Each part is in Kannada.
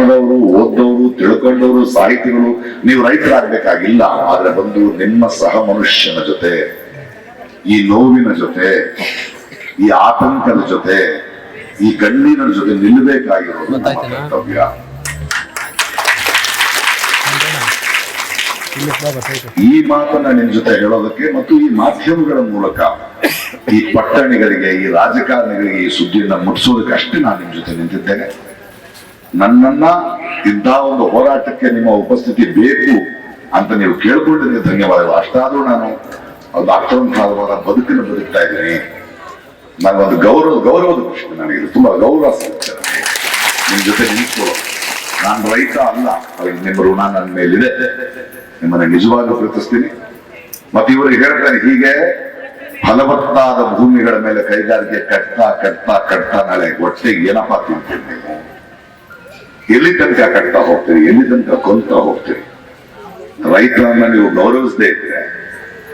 ಪಟ್ಟಣದವರು ಓದ್ದವರು ತಿಳ್ಕೊಂಡವರು ಸಾಹಿತಿಗಳು ನೀವು ರೈತರಾಗಬೇಕಾಗಿಲ್ಲ ಆದ್ರೆ ಬಂದು ನಿಮ್ಮ ಸಹ ಮನುಷ್ಯನ ಜೊತೆ ಈ ನೋವಿನ ಜೊತೆ ಈ ಆತಂಕದ ಜೊತೆ ಈ ಗಣ್ಣಿನ ಜೊತೆ ನಿಲ್ಲಬೇಕಾಗಿರೋದು? ಕರ್ತವ್ಯ ಈ ಮಾತನ್ನ ನಿಮ್ ಜೊತೆ ಹೇಳೋದಕ್ಕೆ ಮತ್ತು ಈ ಮಾಧ್ಯಮಗಳ ಮೂಲಕ ಈ ಪಟ್ಟಣಿಗಳಿಗೆ ಈ ರಾಜಕಾರಣಿಗಳಿಗೆ ಈ ಸುದ್ದಿಯನ್ನ ಮುಟ್ಟಿಸೋದಕ್ಕೆ ಅಷ್ಟೇ ನಾನು ನಿಮ್ ಜೊತೆ ನಿಂತಿದ್ದೇನೆ ನನ್ನನ್ನ ಇಂತಹ ಒಂದು ಹೋರಾಟಕ್ಕೆ ನಿಮ್ಮ ಉಪಸ್ಥಿತಿ ಬೇಕು ಅಂತ ನೀವು ಕೇಳ್ಕೊಂಡಿದ್ದಕ್ಕೆ ಧನ್ಯವಾದಗಳು. ಅಷ್ಟಾದ್ರೂ ನಾನು ಒಂದು ಅರ್ಥವಂತವಾದ ಬದುಕಿನ ಬದುಕ್ತಾ ಇದ್ದೀನಿ. ಒಂದು ಗೌರವ, ಗೌರವದ ಪ್ರಶ್ನೆ ನನಗೆ ತುಂಬಾ ಗೌರವ ಸಿಗುತ್ತೆ ನಿಮ್ಮ ನಿಮ್ ಜೊತೆ ನಿಂತ್ಕೊಳ್ಳೋದು. ನಾನು ರೈತ ಅಲ್ಲ. ನಿಮ್ಮ ಋಣ ನನ್ನ ಮೇಲಿದೆ. ನಿಮ್ಮನ್ನ ನಿಜವಾಗ್ಲೂ ಪ್ರೀತಿಸ್ತೀನಿ. ಮತ್ತೆ ಇವರು ಹೇಳ್ತಾರೆ ಹೀಗೆ ಫಲವತ್ತಾದ ಭೂಮಿಗಳ ಮೇಲೆ ಕೈಗಾರಿಕೆ ಕಟ್ತಾ ಕಟ್ತಾ ಕಟ್ತಾ ನಾಳೆ ಒಟ್ಟಿಗೆ ಏನಪ್ಪಾ ತಿಂತೀನಿ ನೀವು? ಎಲ್ಲಿ ತನಕ ಕಟ್ತಾ ಹೋಗ್ತೀರಿ? ಎಲ್ಲಿ ತನಕ ಕೊಲ್ತಾ ಹೋಗ್ತೀರಿ? ರೈತರನ್ನ ನೀವು ಗೌರವಿಸದೇ ಇದ್ರೆ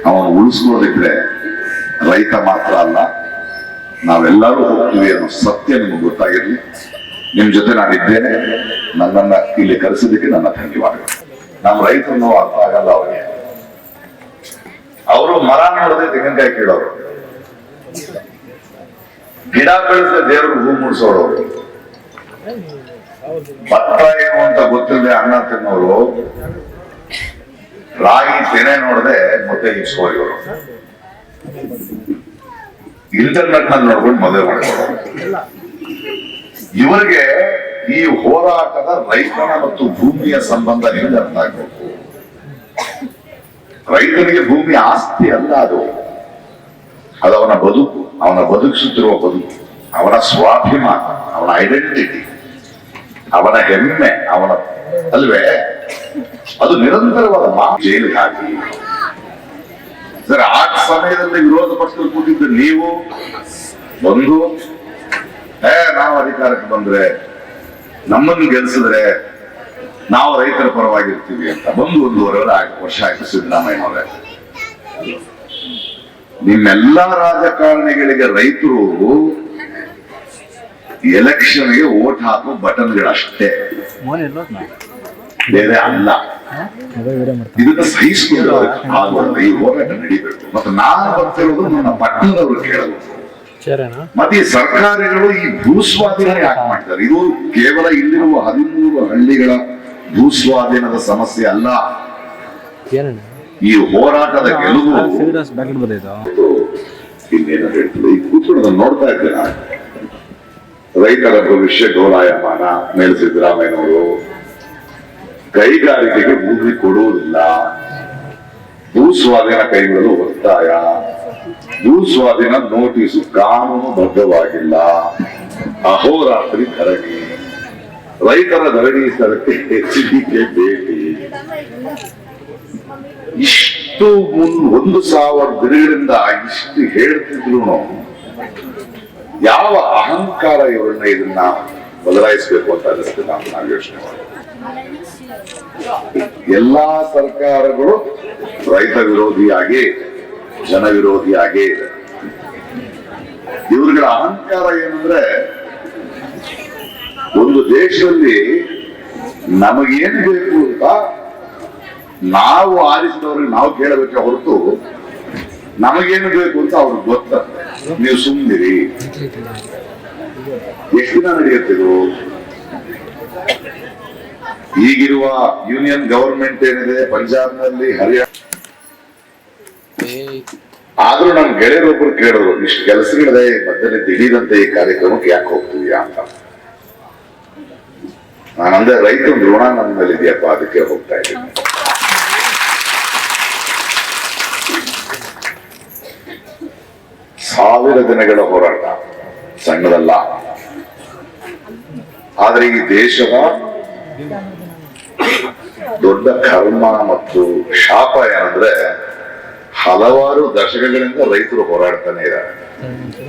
ಅವನು ಉಳಿಸ್ಕೊಳ್ಳೋದಿದ್ರೆ ರೈತ ಮಾತ್ರ ಅಲ್ಲ. ನಾವೆಲ್ಲರೂ ಹೋಗ್ತೀವಿ ಅನ್ನೋ ಸತ್ಯ ನಿಮಗೆ ಗೊತ್ತಾಗಿರ್ಲಿ. ನಿಮ್ ಜೊತೆ ನಾನಿದ್ದೇನೆ ನನ್ನನ್ನ ಇಲ್ಲಿ ಕರೆಸಿದ್ದಕ್ಕೆ ನನ್ನ ಧನ್ಯವಾದಗಳು. ನಮ್ಮ ರೈತರು ಅರ್ಥ ಆಗಲ್ಲ ಅವರಿಗೆ. ಅವರು ಮರ ನೋಡದೆ ತೆಂಗಿನಕಾಯಿ ಕೇಳೋರು. ಗಿಡ ಬೆಳೆದ ದೇವರು ಹೂ ಮುಡ್ಸೋರು ಭತ್ತ ಏನು ಅಂತ ಗೊತ್ತಿಲ್ಲದೆ ಅಣ್ಣ ತಿನ್ನೋರು, ರಾಗಿ ತೆನೆ ನೋಡದೆ ಮತ್ತೆ ಇಸ್ಕೋರಿ ಇವರು. ಇಂಟರ್ನೆಟ್ನಲ್ಲಿ ನೋಡ್ಕೊಂಡು ಮದುವೆ ಮಾಡ್ಕೊಳ್ಳೋರು ಇವರಿಗೆ ಈ ಹೋರಾಟದ ರೈತನ ಮತ್ತು ಭೂಮಿಯ ಸಂಬಂಧ ನಿಮಗೆ ಅರ್ಥ ಆಗ್ಬೇಕು. ರೈತನಿಗೆ ಭೂಮಿ ಆಸ್ತಿ ಅಲ್ಲ ಅದು. ಅದು ಅವನ ಬದುಕು, ಅವನ ಬದುಕಿಸುತ್ತಿರುವ ಬದುಕು, ಅವನ ಸ್ವಾಭಿಮಾನ, ಅವನ ಐಡೆಂಟಿಟಿ ಅವನ ಹೆಮ್ಮೆ, ಅವನ ಅಲ್ವೇ? ಅದು ನಿರಂತರವಾದ ಜೈಲು ಹಾಕಿ ಸರ್, ಆ ಸಮಯದಲ್ಲಿ ವಿರೋಧ ಪಕ್ಷದಲ್ಲಿ ಕೂತಿದ್ದ ನೀವು, ಬಂದು, ಏ, ನಾವು ಅಧಿಕಾರಕ್ಕೆ ಬಂದ್ರೆ ನಮ್ಮನ್ನು ಗೆಲ್ಸಿದ್ರೆ ನಾವು ರೈತರ ಪರವಾಗಿರ್ತೀವಿ ಅಂತ. ಬಂದು ಒಂದೂವರೆ ವರ್ಷ ಆಯ್ತು ಸಿದ್ದರಾಮಯ್ಯನವರೇ ನಿಮ್ಮೆಲ್ಲ ರಾಜಕಾರಣಿಗಳಿಗೆ ರೈತರು ಎಲೆಕ್ಷನ್ಗೆ ಓಟ್ ಹಾಕೋ ಬಟನ್ಗಳಷ್ಟೇ. ಬೇರೆ ಅಲ್ಲ. ಇದನ್ನ ಸಹಿಸಿಕೊಂಡು ಆಗೋಲ್ಲ ಈ ಹೋರಾಟ ನಡೀಬೇಕು. ಮತ್ತೆ ನಾನು ಬರ್ತಿರೋದು ನನ್ನ ಪಟ್ಟಣದವರು ಕೇಳಲು ಸೇರೇನಾ ಮತ್ತೆ ಈ ಸರ್ಕಾರಗಳು ಈ ಭೂಸ್ವಾಧೀನ ಯಾಕೆ ಮಾಡ್ತಾರೆ? ಇದು ಕೇವಲ ಇಲ್ಲಿರುವ ಹದಿಮೂರು ಹಳ್ಳಿಗಳ ಭೂಸ್ವಾಧೀನದ ಸಮಸ್ಯೆ ಅಲ್ಲ. ಈ ಹೋರಾಟದ ಗೆಲುವು ಇನ್ನೇನು ಹೇಳ್ತದೆ ಈ ಕೂತು ನೋಡ್ತಾ ಇದ್ದೇನೆ ರೈತರ ಭವಿಷ್ಯ ಗೌರಾಯಮಾನ ಮೇಲೆ ಸಿದ್ದರಾಮಯ್ಯನವರು ಕೈಗಾರಿಕೆಗೆ ಭೂಮಿ ಕೊಡುವುದಿಲ್ಲ. ಭೂಸ್ವಾಧೀನ ಕೈಗೊಳ್ಳಲು ಒತ್ತಾಯ. ಭೂಸ್ವಾಧೀನ ನೋಟಿಸು ಕಾನೂನು ಬದ್ಧವಾಗಿಲ್ಲ. ಅಹೋರಾತ್ರಿ ಧರಣಿ. ರೈತರ ಧರಣಿ ಸ್ಥಳಕ್ಕೆ ಹೆಚ್ಚಿಗೆ ಭೇಟಿ. ಇಷ್ಟು ಮುನ್ ಒಂದು ಸಾವಿರ ದಿನಗಳಿಂದ ಇಷ್ಟು ಹೇಳ್ತಿದ್ರು ಯಾವ ಅಹಂಕಾರ ಇವರನ್ನ ಇದನ್ನ ಬದಲಾಯಿಸಬೇಕು ಅಂತ ಅನಿಸ್ತದೆ ನಾವು ನಾವು ಯೋಚನೆ ಎಲ್ಲಾ ಸರ್ಕಾರಗಳು ರೈತ ವಿರೋಧಿಯಾಗಿ, ಜನ ವಿರೋಧಿಯಾಗೇ ಇದೆ. ಇವ್ರಗಳ ಅಹಂಕಾರ ಏನಂದ್ರೆ ಒಂದು ದೇಶದಲ್ಲಿ ನಮಗೇನು ಬೇಕು ಅಂತ ನಾವು ಆರಿಸಿದವ್ರಿಗೆ ನಾವು ಕೇಳಬೇಕೆ ಹೊರತು ನಮಗೇನು ಬೇಕು ಅಂತ ಅವ್ರಿಗೆ ಗೊತ್ತಂತೆ. ನೀವು ಸುಮ್ಮನಿರಿ ಎಷ್ಟು ದಿನ ನಡೆಯುತ್ತಿದು? ಈಗಿರುವ ಯೂನಿಯನ್ ಗವರ್ಮೆಂಟ್ ಏನಿದೆ, ಪಂಜಾಬ್ನಲ್ಲಿ, ಹರಿಯಾಣ ಆದ್ರೂ ನಮ್ ಗೆಳೆಯರೊಬ್ಬರು ಕೇಳಿದ್ರು, ಇಷ್ಟು ಕೆಲಸಗಳಿದೆ ಮಧ್ಯದಲ್ಲಿ ದಿಢೀರಂತೆ ಈ ಕಾರ್ಯಕ್ರಮಕ್ಕೆ ಯಾಕೆ ಹೋಗ್ತೀವಿ ಅಂತ. ನಾನಂದ್ರೆ ರೈತ ಋಣ ನನ್ನ ಮೇಲೆ ಇದೆಯಪ್ಪ ಅದಕ್ಕೆ ಹೋಗ್ತಾ ಇದ್ದೀನಿ. ಸಾವಿರ ದಿನಗಳ ಹೋರಾಟ ಸಣ್ಣದಲ್ಲ ಆದರೆ ಈ ದೇಶದ ದೊಡ್ಡ ಕರ್ಮ ಮತ್ತು ಶಾಪ ಏನಂದ್ರೆ ಹಲವಾರು ದಶಕಗಳಿಂದ ರೈತರು ಹೋರಾಡ್ತಾನೆ ಇದ್ದಾರೆ.